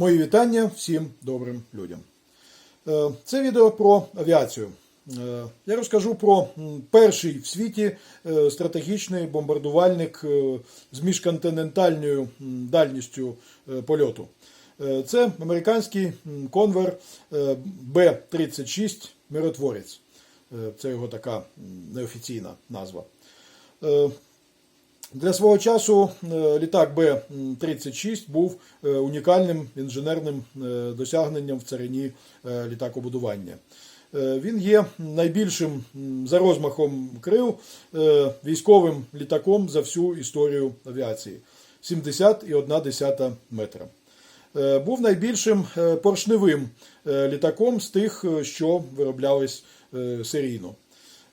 Мої вітання всім добрим людям. Е, Це відео про авіацію. Е, Я розкажу про перший в світі е, стратегічний бомбардувальник з міжконтинентальною дальністю польоту. Це американський конвер е, Б-36 Миротворець. Це його така неофіційна назва. Для свого часу е, літак Б-36 був е, унікальним інженерним е, досягненням в царині літакобудування. Він є найбільшим за розмахом крил військовим літаком за всю історію авіації 70,1 метра. Був найбільшим поршневим літаком з тих, що вироблялись серійно.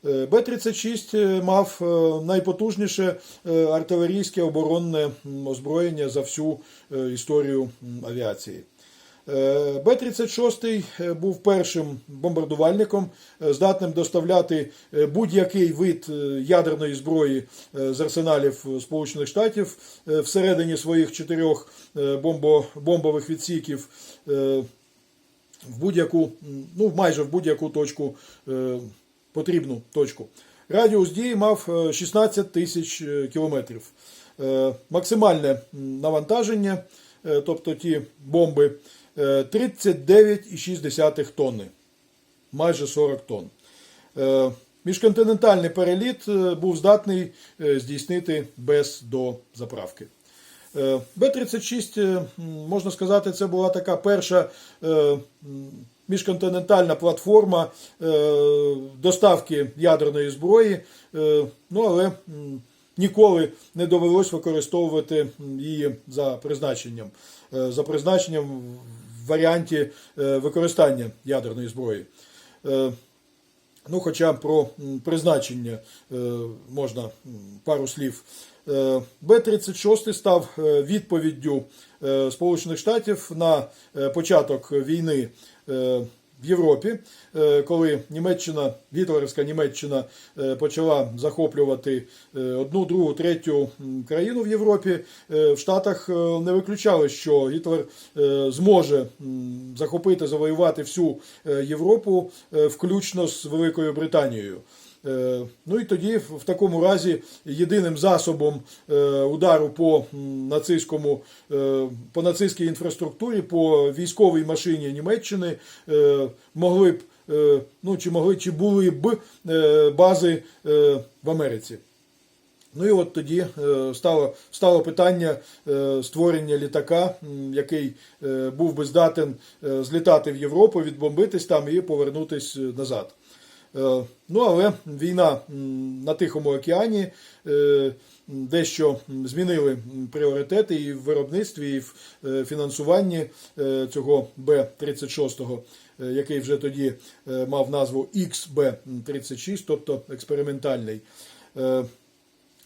Е, Б-36 мав е, найпотужніше е, артилерійське оборонне озброєння за всю е, історію авіації. Е, Б-36 е, був першим бомбардувальником, е, здатним доставляти е, будь-який вид е, ядерної зброї е, з арсеналів Сполучених Штатів е, всередині своїх чотирьох е, бомбових відсіків е, в будь-яку, ну майже в будь-яку точку, е, потрібну точку. Радіус дії мав е, 16 тисяч е, кілометрів. Е, Максимальне навантаження, е, тобто ті бомби, е, 39,6 тонни, майже 40 тонн. Е, Міжконтинентальний переліт е, був здатний е, здійснити без дозаправки. Е, Б-36, е, можна сказати, це була така перша е, міжконтинентальна платформа е, доставки ядерної зброї, е, ну але ніколи не довелось використовувати її за призначенням, е, за призначенням в варіанті використання ядерної зброї. Ну, хоча про призначення можна пару слів. Е, Б-36 став відповіддю Сполучених Штатів на початок війни в Європі, е, коли Німеччина, гітлерівська Німеччина е, почала захоплювати е, одну, другу, третю країну в Європі. е, В Штатах е, не виключали, що Гітлер е, зможе захопити, завоювати всю е, Європу, е, включно з Великою Британією. Е, Ну і тоді, в такому разі, єдиним засобом е, удару по нацистському, е, по нацистській інфраструктурі, по військовій машині Німеччини могли б, ну чи могли, чи були б бази в Америці. Ну і от тоді стало, стало питання створення літака, який був би здатен злітати в Європу, відбомбитись там і повернутись назад. Е, Ну, але війна на Тихому океані е, дещо змінили пріоритети і в виробництві, і в е, фінансуванні цього Б-36, е, який вже тоді мав назву XB-36, тобто експериментальний.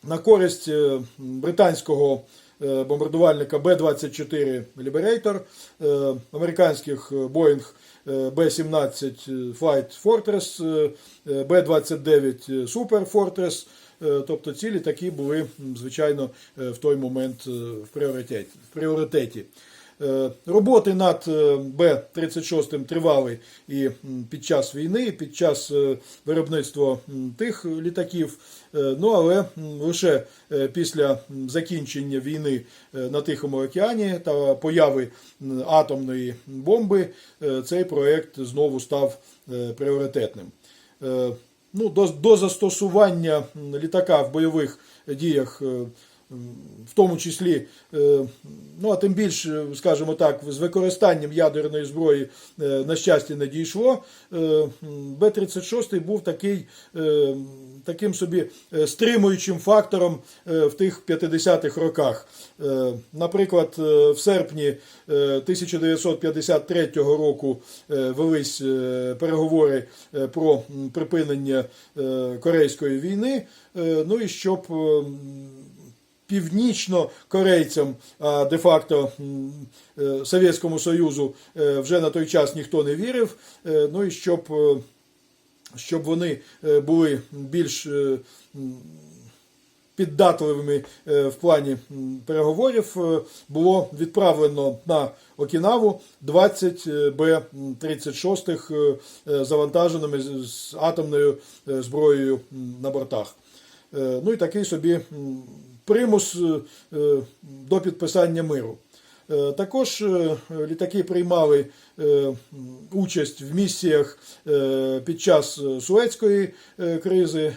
На користь британського бомбардувальника Б-24 Liberator, е, американських Boeing е, Б-17 Flight Fortress, е, е, Б-29 Super Fortress, е, тобто ці такі були, звичайно, е, в той момент е, в пріоритеті. Е, Роботи над е, Б-36 тривали і під час війни, і під час е, виробництва тих літаків. Ну але лише після закінчення війни на Тихому океані та появи атомної бомби цей проект знову став пріоритетним. Ну, до, до застосування літака в бойових діях в тому числі, е, ну а тим більше, скажімо так, з використанням ядерної зброї, е, на щастя, не дійшло. Е, Б-36 був такий, е, таким собі е, стримуючим фактором е, в тих 50-х роках. Е, Наприклад, е, в серпні е, 1953 року е, велись е, переговори е, про припинення е, Корейської війни. Е, Ну і щоб е, м, північно-корейцям, а де-факто е, Совєтському Союзу е, вже на той час ніхто не вірив. Е, Ну і щоб, щоб вони були більш піддатливими в плані переговорів, було відправлено на Окінаву 20 Б-36 е, е, завантаженими з- атомною зброєю на бортах. Ну і такий собі примус е, е, до підписання миру. Е, Також літаки приймали участь в місіях під час Суецької кризи,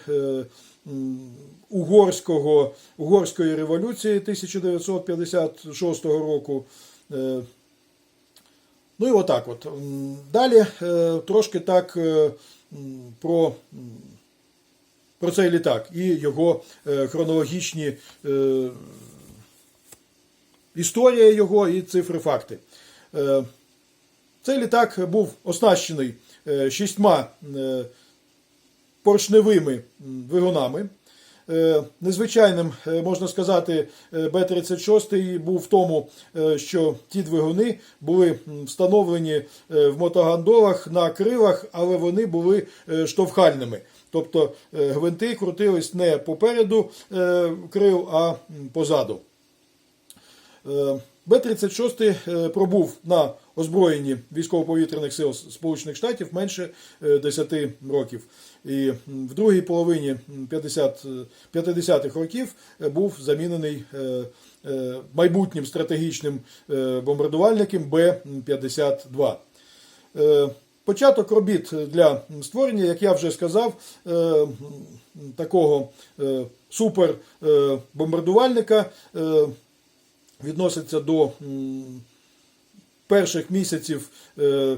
угорського, угорської революції 1956 року. Ну і отак от. Далі трошки так про, про цей літак і його е, хронологічні е, історія його і цифри факти. Е, Цей літак був оснащений шістьма поршневими двигунами. Е, Незвичайним, е, можна сказати, е, Б-36 був в тому, що ті двигуни були встановлені в мотогандолах на крилах, але вони були штовхальними. Тобто гвинти крутились не попереду крил, а позаду. Е, Б-36 е, пробув на озброєнні військово-повітряних сил Сполучених Штатів менше е, 10 років. І в другій половині 50, е, 50-х років е, був замінений е, е, майбутнім стратегічним е, бомбардувальником Б-52. Е, Початок робіт для створення, як я вже сказав, е, такого е, відноситься до перших місяців е,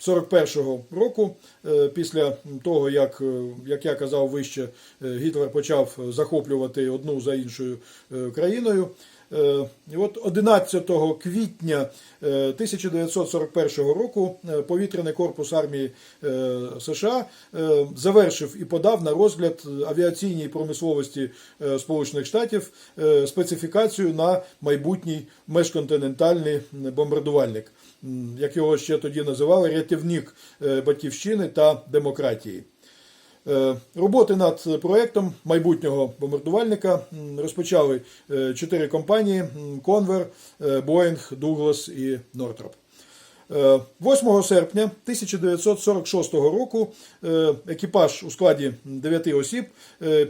41-го року, е, після того, як, е, як я казав вище, е, Гітлер почав захоплювати одну за іншою е, країною. Е, І от 11 квітня е, 1941 року е, повітряний корпус армії е, США е, завершив і подав на розгляд авіаційній промисловості е, Сполучених Штатів е, специфікацію на майбутній межконтинентальний бомбардувальник, як його ще тоді називали рятівник е, батьківщини та демократії. Е, Роботи над проектом майбутнього бомбардувальника розпочали е, чотири компанії: е, Boeing, Douglas і Northrop. Е, 8 серпня 1946 року екіпаж у складі 9 осіб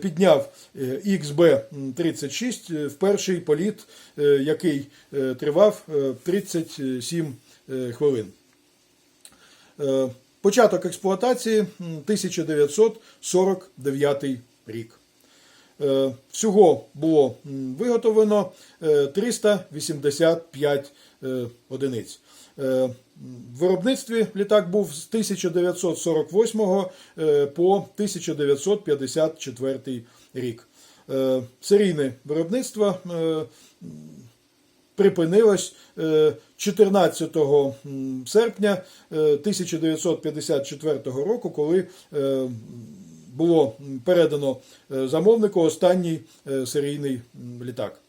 підняв е, XB-36 в перший політ, який тривав е, 37 е, хвилин. Початок експлуатації 1949 рік. Е, Всього було виготовлено е, 385 е, одиниць. Е, В виробництві літак був з 1948 е, по 1954 рік. Серійне виробництво е, припинилось е, 14 серпня е, 1954 року, коли е, було передано е, замовнику останній е, серійний літак.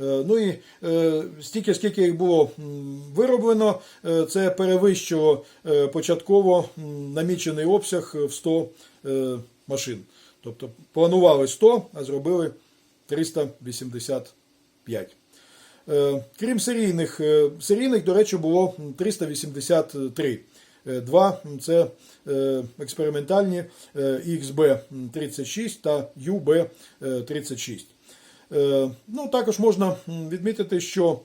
Е, Ну і е, стільки, скільки їх було вироблено, е, це перевищило е, початково намічений обсяг в 100 е, машин. Тобто планували 100, а зробили 385. Е, Крім серійних, е, серійних, до речі, було 383. Е, Два це експериментальні е, XB-36 та UB-36. Е, Ну, також можна відмітити, що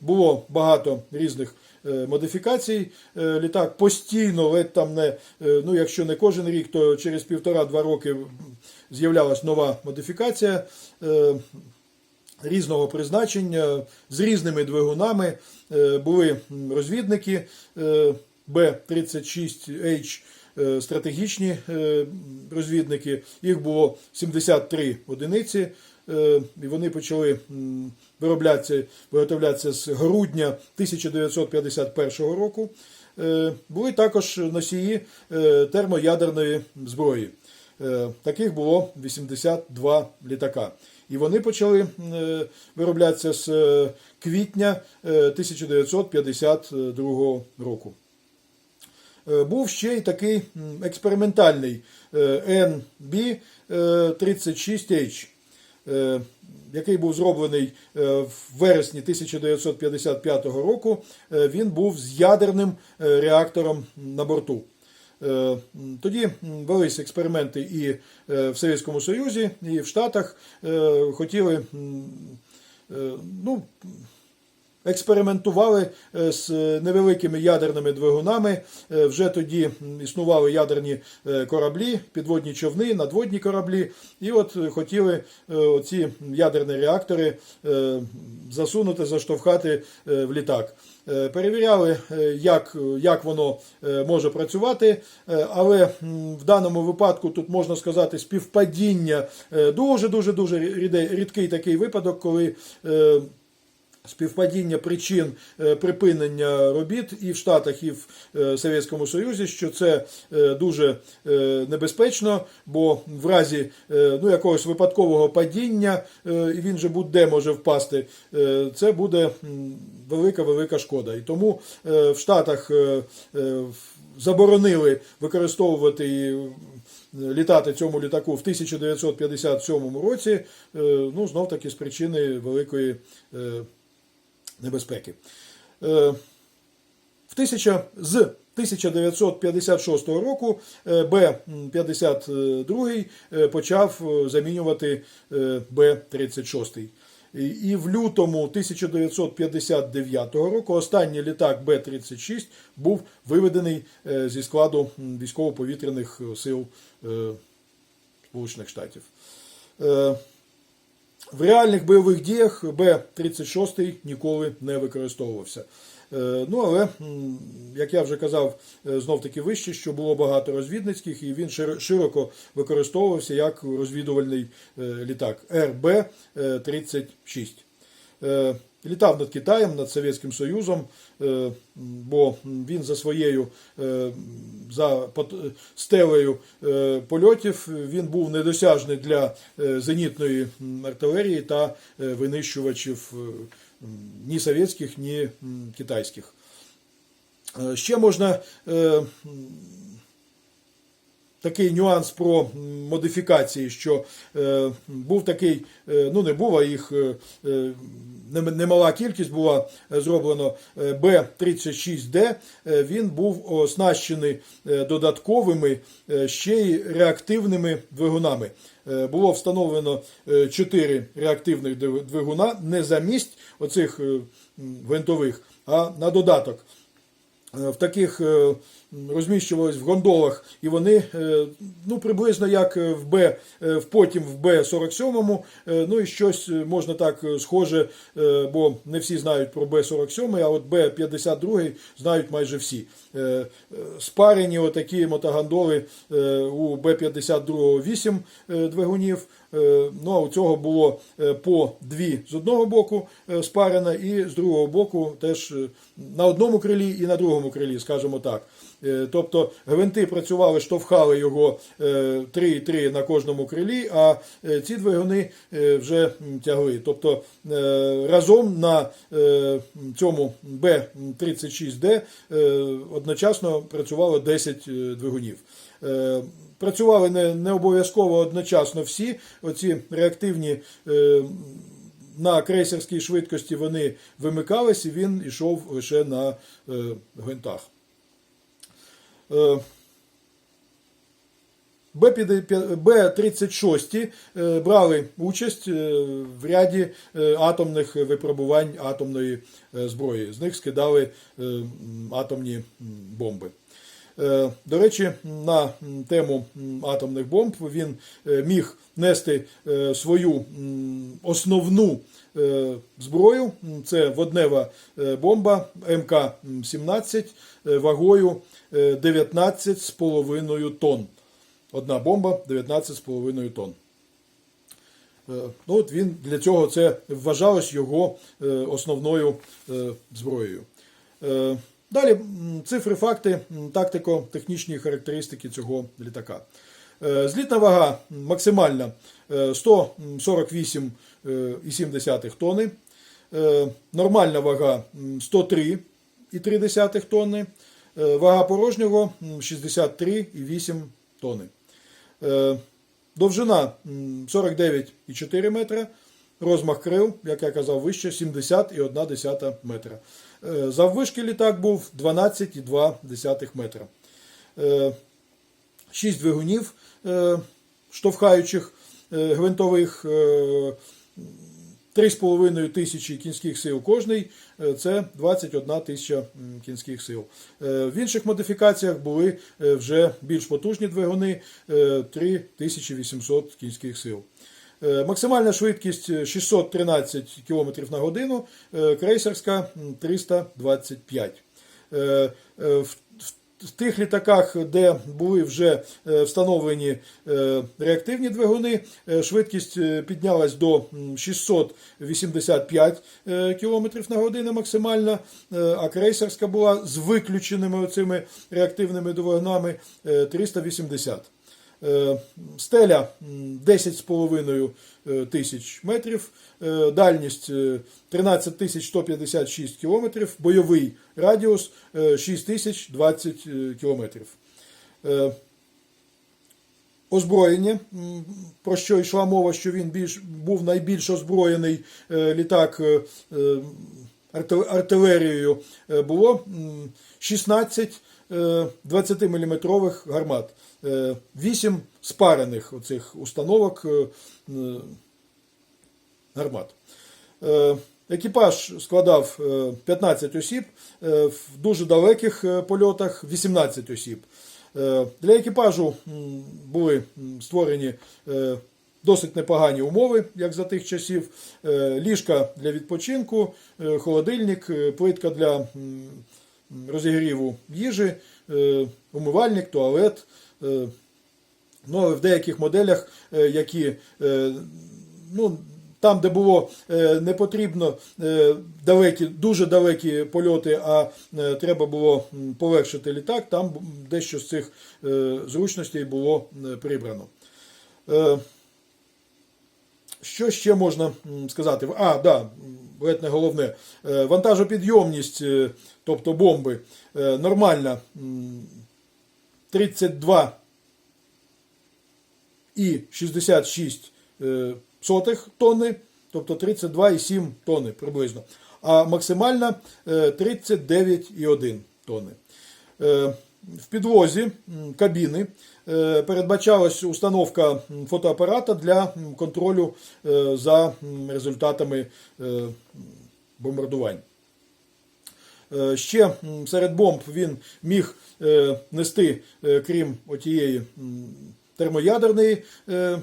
було багато різних модифікацій. Літак постійно, ледь там не, ну, якщо не кожен рік, то через півтора-два роки з'являлась нова модифікація. Різного призначення з різними двигунами. Е, Були розвідники е, Б-36H, е, розвідники. Їх було 73 одиниці. І вони почали вироблятися, виготовлятися з грудня 1951 року. Були також носії термоядерної зброї. Таких було 82 літака. І вони почали е, вироблятися з е, квітня е, 1952 року. е, був ще й такий експериментальний NB36H, е, який був зроблений в вересні 1955 року. Він був з ядерним реактором на борту. Е, Тоді велись експерименти і е, в Совєтському Союзі, і в Штатах. Е, Хотіли ну, експериментували е, з невеликими ядерними двигунами. Е, Вже тоді існували ядерні е, кораблі, підводні човни, надводні кораблі. І от хотіли ці ядерні реактори засунути, заштовхати в літак. Перевіряли, як, як воно може працювати, але в даному випадку тут можна сказати співпадіння дуже дуже дуже рідкий такий випадок, коли співпадіння причин е, припинення робіт і в Штатах, і в е, Совєтському Союзі, що це е, дуже небезпечно, бо в разі ну, якогось випадкового падіння, і він же будь-де може впасти, це буде велика-велика шкода. І тому в Штатах заборонили використовувати літати цьому літаку в 1957 році, ну, знов таки з причини великої небезпеки. Е, В тисяча, з 1956 року е, Б-52 е, почав замінювати е, Б-36. І- в лютому 1959 року останній літак Б-36 був виведений зі складу військово-повітряних сил Сполучених Штатів. В реальних бойових діях Б-36 ніколи не використовувався. Е, Ну, але, як я вже казав, е, знов таки вище, що було багато розвідницьких, і він широ- широко використовувався як розвідувальний е, літак РБ-36. Літав над Китаєм, над Совєтським Союзом, е, бо він за своєю е, за стелею е, польотів він був недосяжний для зенітної артилерії та винищувачів ні совєтських, ні китайських. Ще можна такий нюанс про модифікації, що е, був такий, е, ну не був, а їх е, немала кількість була зроблено е, Б-36Д, е, він був оснащений додатковими ще й реактивними двигунами. Було встановлено 4 реактивних двигуна не замість оцих гвинтових, а на додаток. Е, в таких е, розміщувались в гондолах, і вони е, ну, приблизно як в Б, потім в Б-47, е, ну і щось можна так схоже, бо не всі знають про Б-47, а от Б-52 знають майже всі. Спарені отакі мотогондоли у Б-52 8 е, двигунів, Ну, а у цього було по дві з одного боку спарена, і з другого боку теж на одному крилі і на другому крилі, скажімо так. Е, Тобто гвинти працювали, штовхали його 3-3 на кожному крилі, а е, ці двигуни е, вже тягли. Тобто е, разом на е, цьому Б-36Д е, одночасно працювало 10 е, двигунів. Е, Працювали не, не обов'язково одночасно всі. Оці реактивні е, на крейсерській швидкості вони вимикались, і він йшов лише на е, гвинтах. Е, Б-50 Б-36 е, брали участь в ряді атомних випробувань атомної зброї. З них скидали атомні бомби. Е, До речі, на тему атомних бомб він е, міг нести е, свою основну зброю. Це воднева бомба МК-17 е, вагою е, 19,5 тонн. Одна бомба 19,5 тонн. Ну, от він для цього це вважалось його основною зброєю. Е, Далі цифри, факти, тактико-технічні характеристики цього літака. Е, Злітна вага максимальна е, 148,7 тонни. Е, Нормальна вага 103,3 тонни. Е, Вага порожнього 63,8 тони. Е, Довжина 49,4 метра. Розмах крил, як я казав вище, 70,1 метра. Е, Заввишки літак був 12,2 метра. Е, Шість двигунів е, штовхаючих гвинтових е, 3,5 тисячі кінських сил кожний, це 21 тисяча кінських сил. В інших модифікаціях були вже більш потужні двигуни е, 3800 кінських сил. Е, Максимальна швидкість е, 613 км на годину, е, крейсерська 325 Е, е, в- в тих літаках, де були вже е, встановлені е, реактивні двигуни, е, швидкість е, піднялась до 685 км на годину максимальна, е, а крейсерська була з виключеними цими реактивними двигунами е, 380. Е, Стеля 10,5 е, тисяч метрів, е, дальність е, 13 тисяч 156 кілометрів, бойовий радіус е, 6 тисяч 20 е, кілометрів. Е, Озброєння, про що йшла мова, що він більш, був найбільш озброєний е, літак е, е, артилерією, е, було м, 16 20-мм гармат, 8 спарених оцих установок е, е, гармат. Е, Екіпаж складав е, 15 осіб, е, в дуже далеких е, польотах 18 осіб. Е, Для екіпажу були створені е, досить непогані умови, як за тих часів. Е, Ліжка для відпочинку, е, холодильник, е, плитка для розігріву їжі, е, умивальник, туалет. е, Ну, але в деяких моделях, е, які е, ну, там, де було е, не потрібно е, далекі, дуже далекі польоти, а е, треба було полегшити літак, там дещо з цих е, зручностей було е, прибрано. Що ще можна сказати? А, да, ледь не головне. Е, Вантажопідйомність, е, тобто бомби, е, нормальна м, 32 і 66 е, сотих тонни, тобто 32,7 тонни приблизно. А максимальна е, 39,1 тонни. В підвозі кабіни передбачалась установка фотоапарата для контролю е, за результатами е, бомбардувань. Е, Ще серед бомб він міг е, нести, е, крім отієї термоядерної е,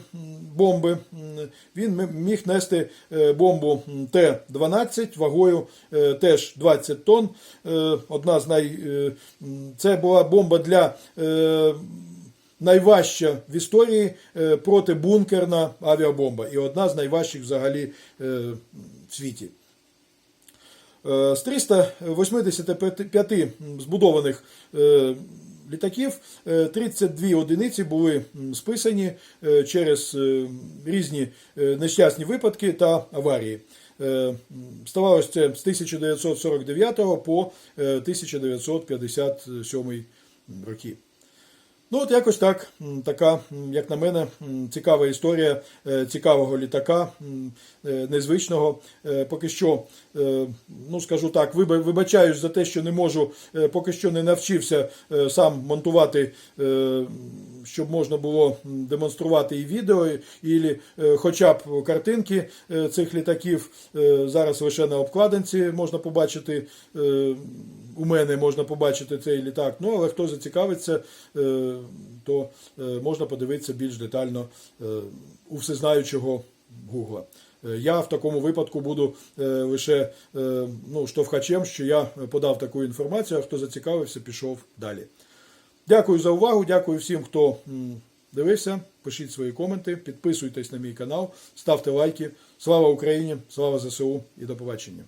бомби, він міг нести е, бомбу Т-12 вагою е, теж 20 тонн. Е, Одна з най... е, Це була бомба для е, найважча в історії е, протибункерна авіабомба і одна з найважчих взагалі е, в світі. Е, З 385 збудованих літаків е, 32 одиниці були списані через різні нещасні випадки та аварії. Ставалося це з 1949 по е, 1957 роки. Ну, от якось так, така, як на мене, цікава історія е, цікавого літака, е, незвичного. Е, Поки що, ну скажу так, виба- вибачаюсь за те, що не можу, поки що не навчився сам монтувати, щоб можна було демонструвати і відео, і хоча б картинки цих літаків. Зараз лише на обкладинці можна побачити. у мене можна побачити цей літак. Ну, але хто зацікавиться, то е, можна подивитися більш детально е, у всезнаючого Гугла. Е, Я в такому випадку буду лише ну, штовхачем, що я подав таку інформацію, а хто зацікавився, пішов далі. Дякую за увагу, дякую всім, хто дивився. Пишіть свої коменти, підписуйтесь на мій канал, ставте лайки. Слава Україні, слава ЗСУ і до побачення.